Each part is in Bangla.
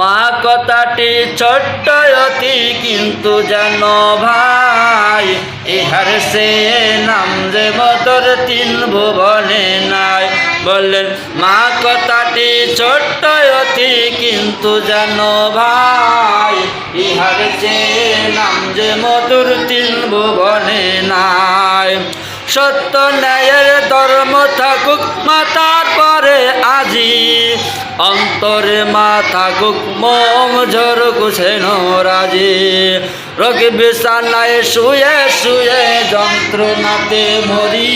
মা কথাটি ছোট্ট অতি, কিন্তু যেন ভাই, ইহার সে নাম যে মতর তিন ভুবনে নাই। বললেন, মা কথাটি ছোট্ট অতি, কিন্তু যেন ভাই, ইহার সে নাম যে মধুর তিন ভুবনে নাই। সত্য ন্যায়ের ধর্ম থাকুক, মাতার পরে আজি অন্তরে মা থাকুক মম ঝরুক, সেন রাজি। রোগী বিছানায় শুয়ে শুয়ে যন্ত্রণাতে মরি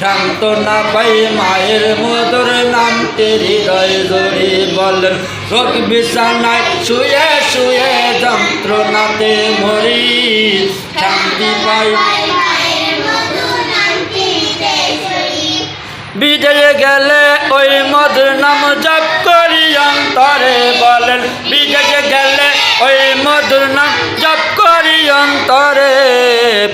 শান্ত না পাই মায়ের মধুর নামটি হৃদয় জড়ি বলেন। রোগ বিছানায় শুয়ে শুয়ে যন্ত্রণাতে মরি শান্তি পাই বিজয় গেলে ওই মধুর নাম জপ করি অন্তরে বলেন, বিজয় গেলে ওই মধুর নাম জপ করি অন্তরে।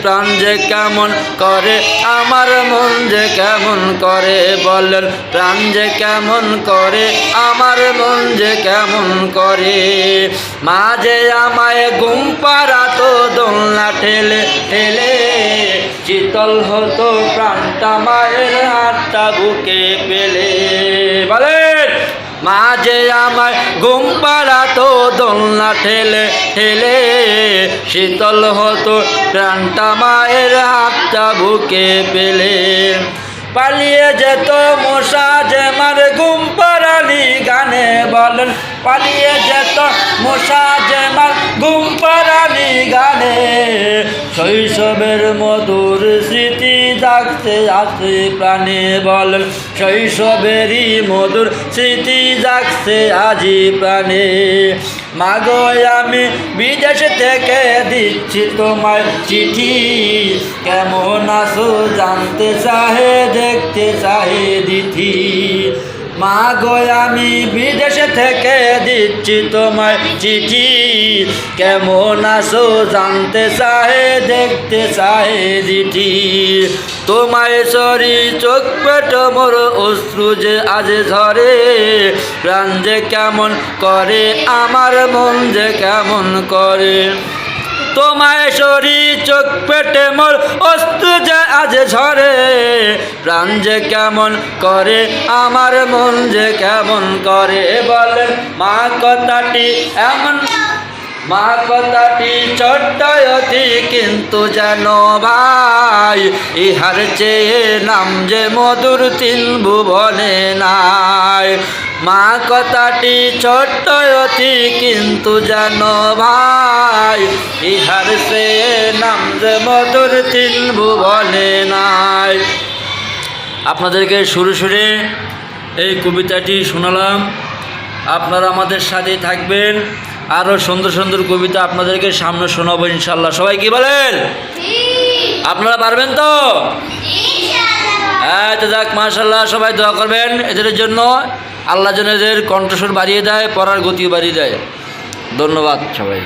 প্রাণ যে কেমন করে, আমার মন যে কেমন করে বলেন, প্রাণ যে কেমন করে, আমার মন যে কেমন করে। মাঝে আমায় ঘুম পাড়াতো দোলনা ঠেলে ঠেলে শীতল হতো প্রাণটা মায়ের হাতটা বুকে পেলে। বলেন, মাঝে আমার ঘুম পাড়াতো, দোলনা ঠেলে ঠেলে। শীতল হতো প্রাণটা মায়ের হাতটা বুকে পেলে। পালিয়ে যেত মশা যে মার ঘুম পাড়ালি গানে। বলেন, পালিয়ে যেত মশা যে মার ঘুম পাড়ালি গানে। শৈশবের মধুর স্মৃতি জাগতে আছে প্রাণে বলেন শৈশবেরই মধুর স্মৃতি জাগছে আজি প্রাণে। মাগো, আমি বিদেশ থেকে দিচ্ছি তোমার চিঠি। কেমন আছো জানতে চাহে, দেখতে চাহে দিঠি মা গো আমি বিদেশ থেকে দিচ্ছি তোমায় চিঠি। কেমন আছো জানতে চাহে, দেখতে চাহে দিঠি। তোমায় সরি, চোখ পেট মোর অশ্রু যে আজ ঝরে। প্রাণ যে কেমন করে, আমার মন যে কেমন করে। তোমায় শরি চোখ পেটে মোর অস্তু যে আজ ঝরে প্রাণ যে কেমন করে, আমার মন যে কেমন করে, বলেন মা কথাটি এমন মা কথাটি ছোট্ট অতি কিন্তু যেন ভাই, ইহার চেয়ে নাম যে মধুর তিন ভুবনে নাই। মা কথাটি ছোট্ট অতি কিন্তু যেন ভাই, ইহার চেয়ে নাম যে মধুর তিন ভুবনে নাই। আপনাদেরকে সুরে সুরে এই কবিতাটি শোনালাম। আপনারা আমাদের সাথে থাকবেন। আরও সুন্দর সুন্দর কবিতা আপনাদেরকে সামনে শোনাবো ইনশাল্লাহ সবাই কি বলেন? আপনারা পারবেন তো? হ্যাঁ তো যাক মাশাল্লাহ সবাই দোয়া করবেন। এদের জন্য আল্লাহ যেন এদের কণ্ঠস্বর বাড়িয়ে দেয় পড়ার গতিও বাড়িয়ে দেয়। ধন্যবাদ সবাই